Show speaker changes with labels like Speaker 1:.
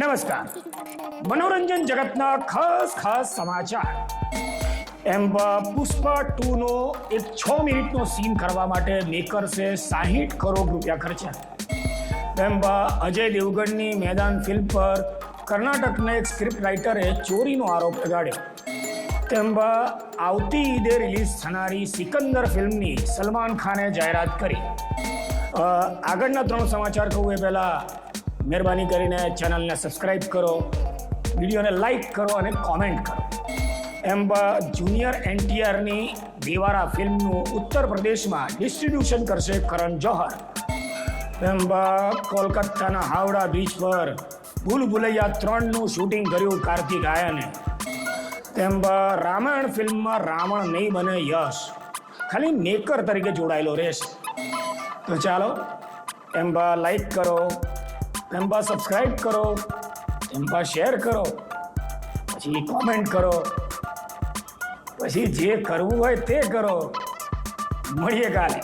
Speaker 1: નમસ્કાર. મનોરંજન જગતના ખાસ ખાસ સમાચાર. એમ પુષ્પા ટુ નો એક છ મિનિટનો સીન કરવા માટે મેકર્સે સાહીઠ કરોડ રૂપિયા ખર્ચ્યા. એમ અજય દેવગણની મેદાન ફિલ્મ પર કર્ણાટકના એક સ્ક્રિપ્ટ રાઇટરે ચોરીનો આરોપ લગાડ્યો. તેમ આવતી ઈદે રિલીઝ થનારી સિકંદર ફિલ્મની સલમાન ખાને જાહેરાત કરી. આગળના ત્રણ સમાચાર કહું એ પહેલાં. મહેરબાની કરીને ચેનલને સબસ્ક્રાઇબ કરો, વિડીયોને લાઈક કરો અને કોમેન્ટ કરો. એમ જુનિયર એનટીઆરની દેવારા ફિલ્મનું ઉત્તર પ્રદેશમાં ડિસ્ટ્રીબ્યુશન કરશે કરણ જોહર. એમ કોલકાતાના હાવડા બીચ પર ભૂલ ભૂલૈયા ત્રણનું શૂટિંગ કર્યું કાર્તિક આયને. તેમ રામાયણ ફિલ્મમાં રાવણ નહીં બને યશ. ખાલી મેકર તરીકે જોડાયેલો રહેશે. તો ચાલો એમ લાઈક કરો એમ્બા સબસ્ક્રાઇબ કરો એમ્બા શેર કરો, પછી કોમેન્ટ કરો. પછી જે કરવું હોય તે કરો. મળીએ કાલે.